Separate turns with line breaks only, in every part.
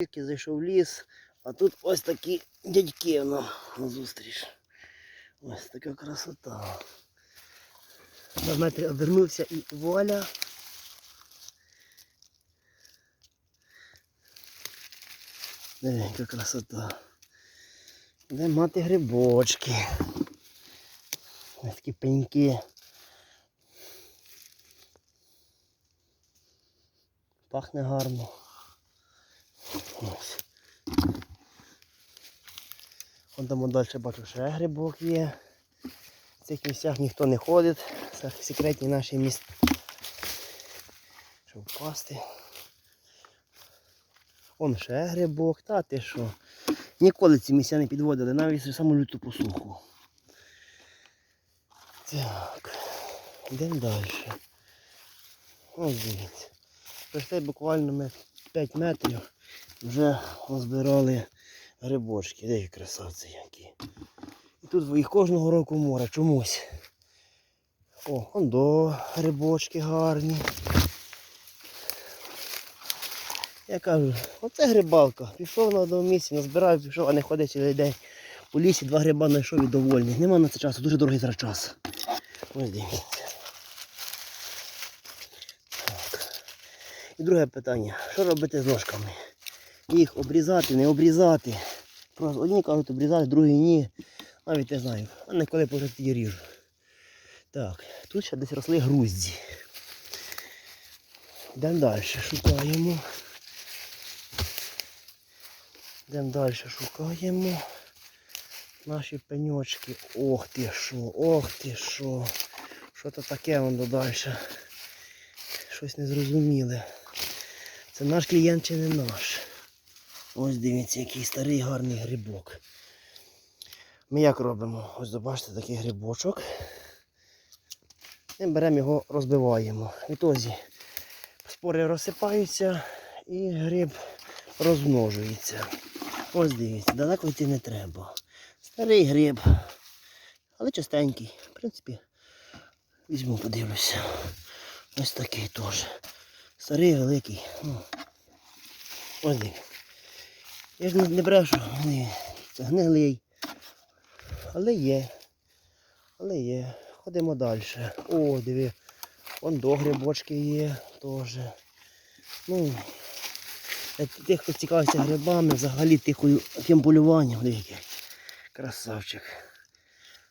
Тільки зайшов в ліс, а тут ось такі дядьки нам назустріч. Ось така красота. На обернувся і вуаля. Яка красота. Де мати грибочки. Ось такі пеньки. Пахне гарно. Ось. Вон там далі бачу ще грибок є. В цих місцях ніхто не ходить. Це секретні наші місця. Щоб впасти. Вон ще грибок, та ти що. Ніколи ці місця не підводили, навіть саму люту посуху. Так. Йдемо далі. Ось дивіться. Пройшли буквально ми 5 метрів. Вже назбирали грибочки. Де красавці які. І тут їх кожного року море чомусь. О, ондо грибочки гарні. Я кажу, оце грибалка. Пішов на одному місці, назбирав, пішов, а не ходить цілий день. У лісі два гриба знайшов і довольний. Нема на це часу, дуже дорогий зараз час. Ось дивіться. І друге питання. Що робити з ножками? Їх обрізати, не обрізати. Просто одні кажуть обрізати, другі ні. Навіть не знаю. А не коли житті ріжу. Так, тут ще десь росли грузді. Йдемо далі, шукаємо. Йдемо далі, шукаємо. Наші пеньочки. Ох ти що, ох ти що. Що то таке воно далі? Щось незрозуміле. Це наш клієнт чи не наш? Ось дивіться, який старий гарний грибок. Ми як робимо? Ось побачите такий грибочок. Ми беремо його, розбиваємо. Відтоді спори розсипаються і гриб розмножується. Ось дивіться, далеко йти не треба. Старий гриб, але чистенький. В принципі, візьму, подивлюся. Ось такий теж. Старий, великий. Ось дивіться. Я ж не, брешу, ні, це гнилий. Але є. Але є. Ходимо далі. О, диви. Вон до грибочки є теж. Ну, тих, хто цікавиться грибами, взагалі тихою фімполюванням. Який красавчик.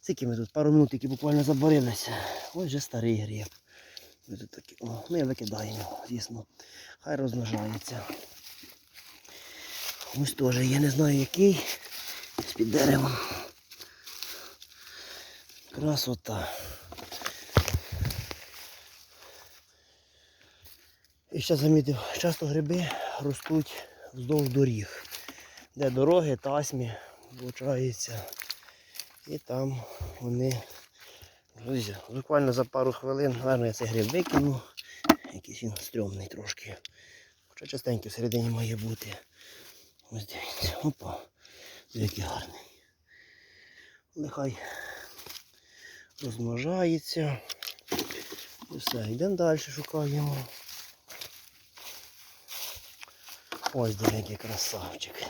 Скільки ми тут пару минут тільки буквально заборилися. Ось вже старий гриб. Ми тут такі, о, ми викидаємо, звісно. Хай розмножається. Ось теж, я не знаю який. З-під деревом. Красота. І ще замітив, часто гриби ростуть вздовж доріг. Де дороги, тасмі, виходить. І там вони. Друзі, буквально за пару хвилин, гарно я цей гриб викину. Якийсь він стрьомний трошки. Хоча частенький всередині має бути. Ось дивіться, опа, який гарний. Нехай розмножається. І все, йдемо далі, шукаємо. Ось який красавчик.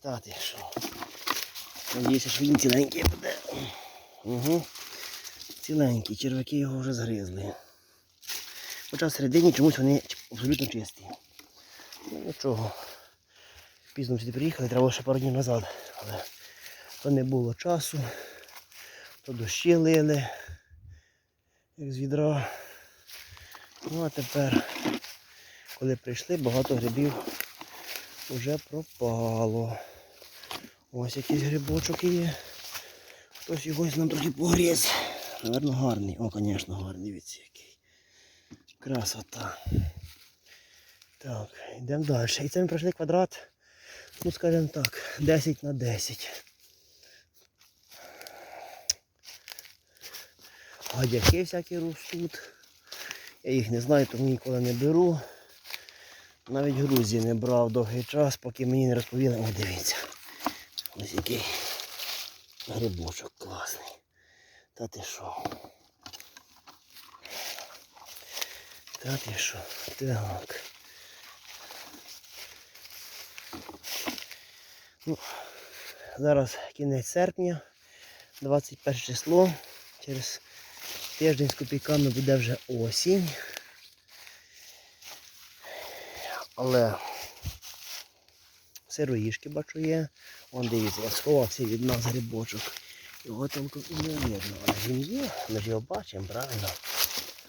Та ти що. Надіюся, що він ціленький буде. Угу. Ціленький, червяки його вже згризли. Хоча всередині чомусь вони абсолютно чисті. Ну нічого. Пізно сюди приїхали, треба ще пару днів назад. Але то не було часу, то дощі лили, як з відра. Ну а тепер, коли прийшли, багато грибів вже пропало. Ось якийсь грибочок є. Хтось його нам трохи погріз. Наверно, гарний. О, звісно, гарний, дивіться який. Красота. Так, йдемо далі. І це ми пройшли квадрат, ну скажімо так, 10 на 10. Гадяки всякі ростуть. Я їх не знаю, тому ніколи не беру. Навіть грузі не брав довгий час, поки мені не розповіли. О, дивіться. Ось який грибочок класний. Та ти що? Та ти що? Так. Ну, зараз кінець серпня, 21 число. Через тиждень з копійками буде вже осінь. Але сироїшки бачу є. Вон дивіться, як сховався від нас грибочок. Його там і не видно. Але він є, ми ж його бачимо, правильно?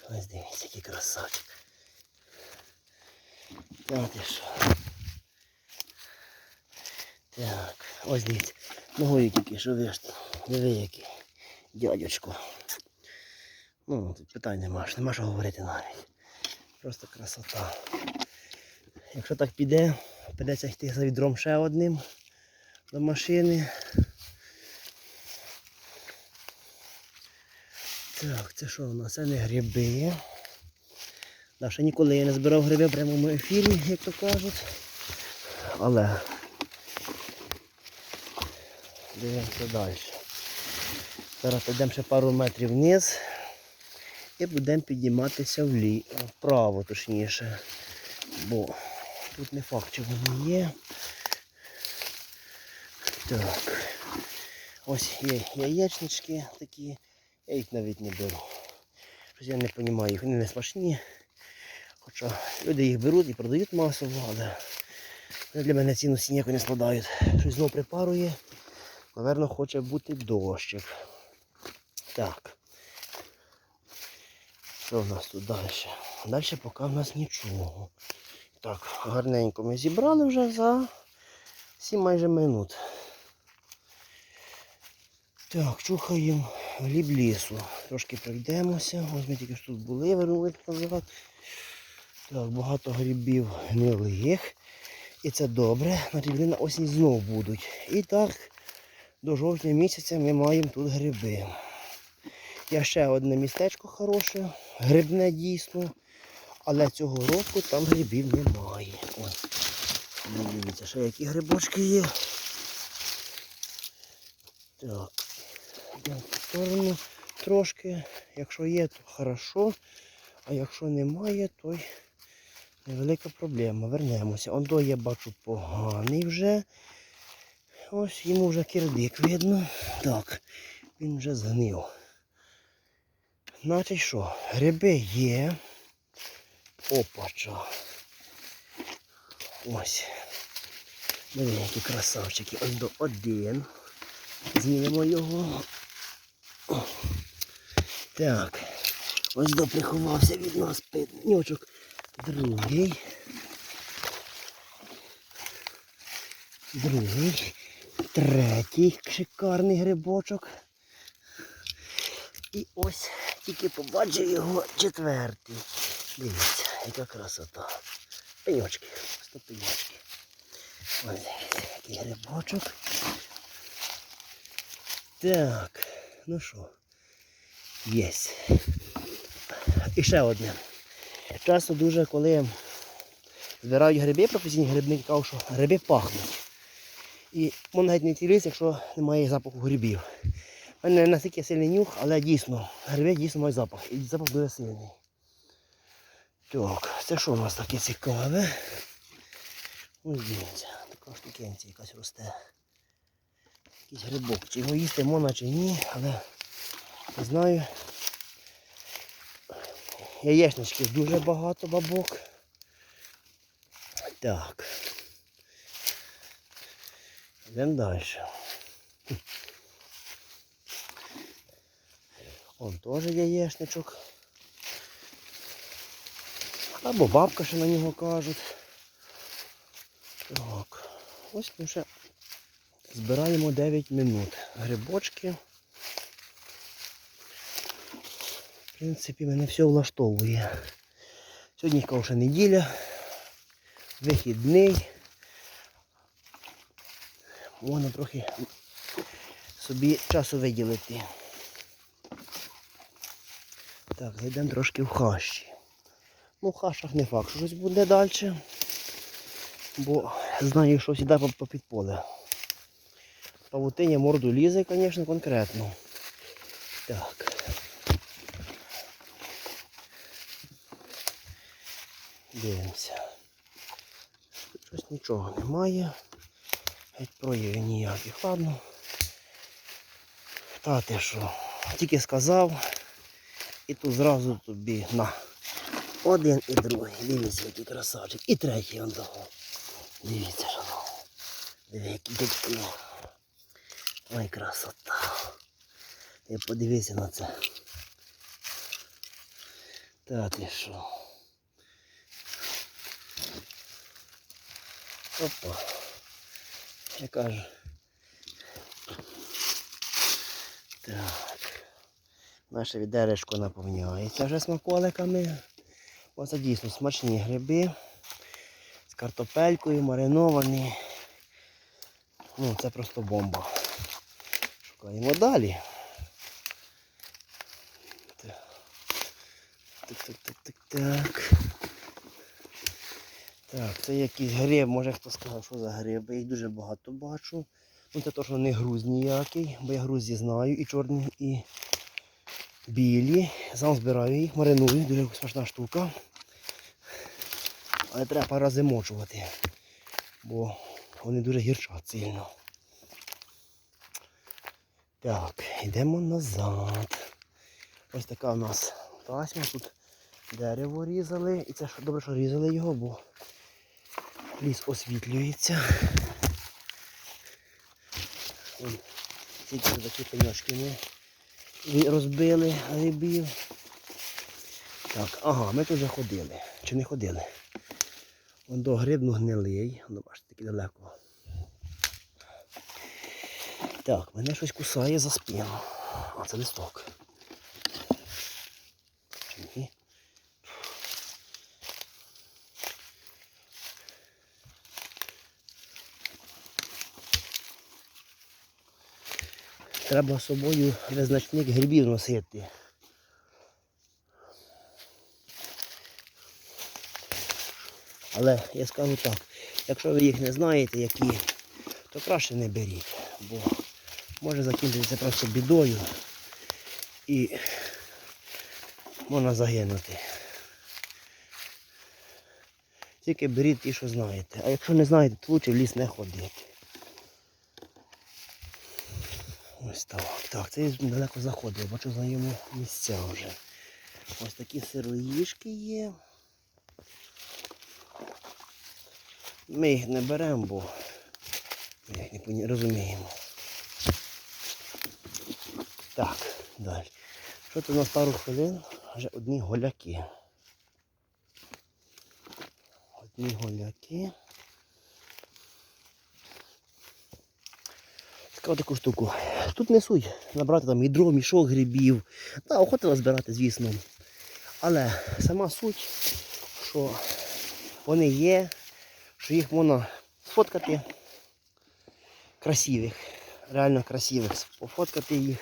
Ось дивіться, який красавчик. Ти що. Так, ось дивіться. Ногою тільки що вишти. Диви який. Дядечко. Ну, тут питань нема, нема що говорити навіть. Просто красота. Якщо так піде, придеться йти за відром ще одним до машини. Так, це що у нас? Це не гриби. Да, ще ніколи я не збирав гриби в прямому ефірі, як то кажуть. Але дивимося далі. Зараз підемо ще пару метрів вниз і будемо підійматися влі... вправо, точніше. Бо тут не факт, чи вони є. Так. Ось є яєчнички такі. Я їх навіть не беру. Щось я не розумію, їх вони не смачні. Хоча люди їх беруть і продають масово, але для мене цінності ніякої не складають. Щось знову припарує. Наверно, хоче бути дощик. Так. Що в нас тут далі? Далі поки в нас нічого. Так, гарненько ми зібрали вже за 7 майже минут. Так, чухаємо гліб лісу. Трошки пройдемося. Ось ми тільки ж тут були, вернули назад. Так, багато грибів гнилих. І це добре. На рівні на осінь знов будуть. І так, до жовтня місяця ми маємо тут гриби. Є ще одне містечко хороше, грибне дійсно. Але цього року там грибів немає. Ось. Дивіться, ще які грибочки є. Так. Йдемо в сторону трошки. Якщо є, то хорошо. А якщо немає, то невелика проблема. Вернемося. Ондо я бачу поганий вже. Ось йому вже кирдик видно. Так, він вже згнив. Значить що, гриби є. Опача. Ось. Диви, які красавчики. Ось до один. Знімемо його. О. Так. Ось до приховався від нас пеньочок. Другий. Другий. Третій шикарний грибочок. І ось тільки побачив його четвертий. Дивіться, яка красота. Пеньочки. Сто пеньочки. Ось який грибочок. Так, ну що, єсть. І ще одне. Часто дуже, коли збирають гриби, професійні грибники кажуть, що гриби пахнуть. І можна навіть не цілитися, якщо немає запаху грибів. У мене не настільки сильний нюх, але дійсно, гриби дійсно мають запах. І запах дуже сильний. Так, це що у нас таке цікаве? Ось дивіться, така штукенція якась росте. Якийсь грибок. Чи його їсти можна, чи ні, але не знаю. Яєчнички дуже багато бабок. Так. Йдемо далі. Он теж яєчничок. Або бабка ще на нього кажуть. Так. Ось ми ще збираємо 9 минут. Грибочки. В принципі, мене все влаштовує. Сьогодні каже неділя, вихідний. Можна трохи собі часу виділити. Так, зайдемо трошки в хащі. Ну, в хащах не факт, що щось буде далі. Бо знаю, що сідає по під поле. Павутиня морду лізе, звісно, конкретно. Так. Дивимося. Щось нічого немає. Геть проявів ніяких. Ладно. Та ти що? Тільки сказав. І тут зразу тобі на. Один і другий. Дивіться, який красавчик. І третій он того. Дивіться, ну. Диви, які дядьки. Ой, красота. І подивися на це. Та ти що? Опа. Я кажу. Так. Наше відеречко наповняється вже смаколиками. Оце дійсно смачні гриби. З картопелькою, мариновані. Ну, це просто бомба. Шукаємо далі. Так, так, так, так, так. Так, це якийсь гриб, може хто сказав, що за гриби. Їх дуже багато бачу. Ну це точно не груз ніякий, бо я грузі знаю, і чорні, і білі. Сам збираю їх, мариную, дуже смачна штука. Але треба замочувати, бо вони дуже гірчать сильно. Так, йдемо назад. Ось така у нас тасьма. Тут дерево різали. І це добре, що різали його, бо ліс освітлюється. Ой, Тільки такі пеньочки ми розбили грибів. Так, ага, ми тут вже ходили. Чи не ходили? Вон до грибну гнилий. Ну, бачите, такий далеко. Так, мене щось кусає за спину. А це листок. Чи ні? Треба з собою визначник грибів носити. Але я скажу так, якщо ви їх не знаєте, які, то краще не беріть, бо може закінчитися просто бідою і можна загинути. Тільки беріть ті, що знаєте. А якщо не знаєте, то лучше в ліс не ходити. Ось так. Так, це я далеко заходив, бачу знайомі місця вже. Ось такі сироїшки є. Ми їх не беремо, бо ми їх не розуміємо. Так, далі. Що тут у нас пару хвилин? Вже одні голяки. Одні голяки. Цікаву таку штуку. Тут несуть набрати там відро, мішок грибів. Та, охота збирати, звісно. Але сама суть, що вони є, що їх можна сфоткати красивих, реально красивих, пофоткати їх,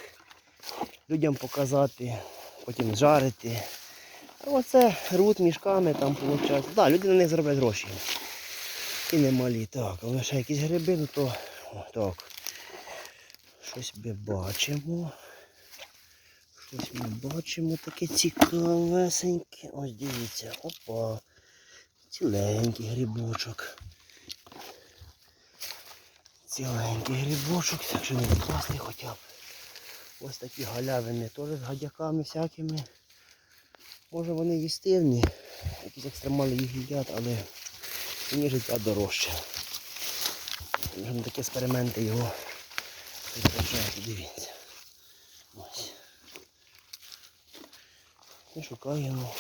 людям показати, потім жарити. Оце рвуть мішками там виходить. Да, люди на них заробляють гроші. І немалі. Так, але ще якісь гриби, ну то так. Щось ми бачимо. Щось ми бачимо таке цікавесеньке. Ось дивіться. Опа. Ціленький грибочок. Ціленький грибочок, якщо не класний хоча б. Ось такі галявини теж з гадяками всякими. Може вони їстивні, якісь екстремали їх їдять, але мені життя дорожче. На такі експерименти його відражають, дивіться. Ось. Ми шукаємо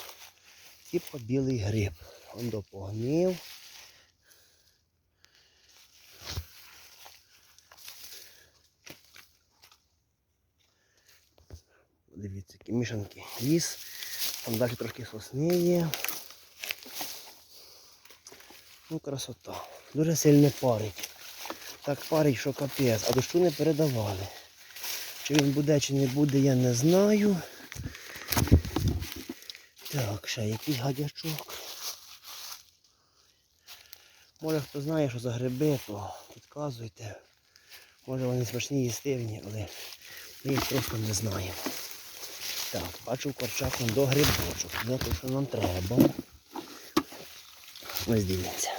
типу білий гриб. Он допогнив. Дивіться, які мішанки ліс. Там далі трошки сосни є. Ну, красота. Дуже сильно парить. Так парить, що капець, а дощу не передавали. Чи він буде, чи не буде, я не знаю. Так, ще якийсь гадячок. Може хто знає, що за гриби, то підказуйте. Може вони смачні їстивні, але ми їх просто не знаємо. Так, бачу корчак до грибочок. Де те, що нам треба. Ось дивіться.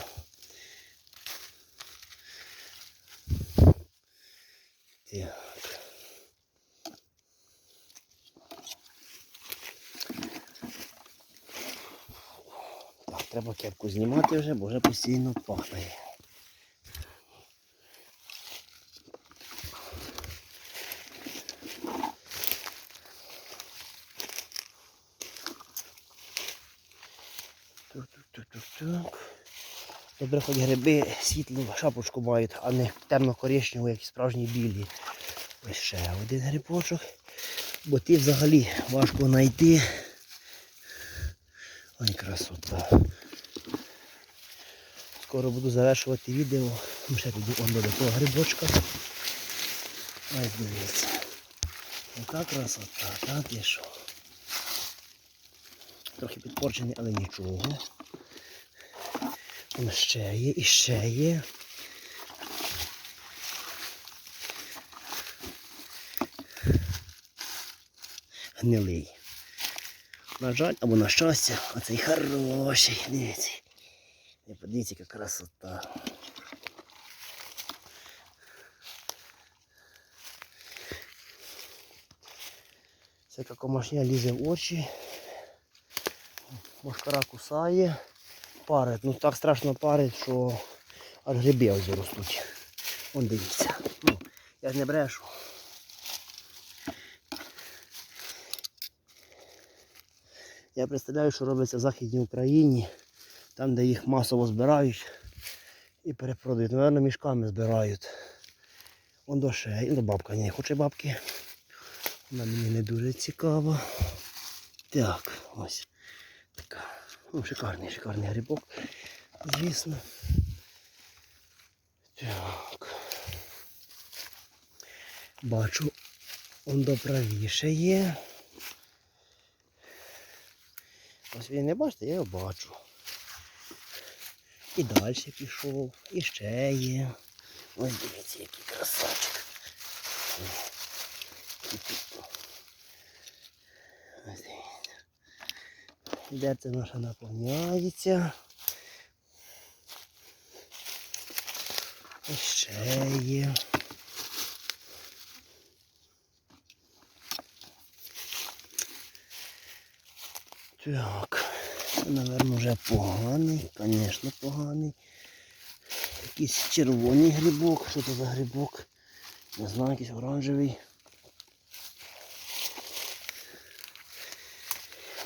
Треба кепку знімати вже, бо вже постійно пахне. Добре, хоч гриби світлу шапочку мають, а не темно-коричневу, як і справжні білі. Ось ще один грибочок. Бо ті взагалі важко знайти. Ой, красота. Скоро буду завершувати відео. Ми ще піду до того грибочка. Ось дивіться. Яка красота, та ти що. Трохи підпорчений, але нічого. Там ще є, і ще є. Гнилий. На жаль, або на щастя, а цей хороший. Дивіться. І подивіться, яка красота. Це яка комашня лізе в очі. Мошкара кусає. Парить. Ну так страшно парить, що аж гриби ось ростуть. Вон дивіться. Ну, я ж не брешу. Я представляю, що робиться в Західній Україні, там, де їх масово збирають і перепродають. Наверно, мішками збирають. Вон до шеї. Ну, бабка не хоче бабки. Вона мені не дуже цікава. Так, ось така. Ну, шикарний, шикарний грибок, звісно. Так. Бачу, он до правіше є. Ось він не бачите, я його бачу. І далі пішов, і ще є. Ось дивіться, який красавчик. І. Ось дивіться. Дерця наша наповняється. Ось ще є. Так, це, напевно, вже поганий, звісно, поганий. Якийсь червоний грибок, що це за грибок? Не знаю, якийсь оранжевий.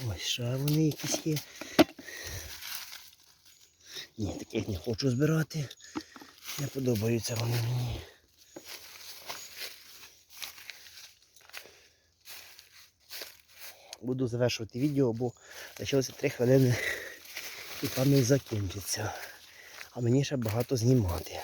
Ось ще вони якісь є. Ні, таких не хочу збирати. Не подобаються вони мені. Буду завершувати відео, бо лишилося 3 хвилини і пам'ять закінчиться. А мені ще багато знімати.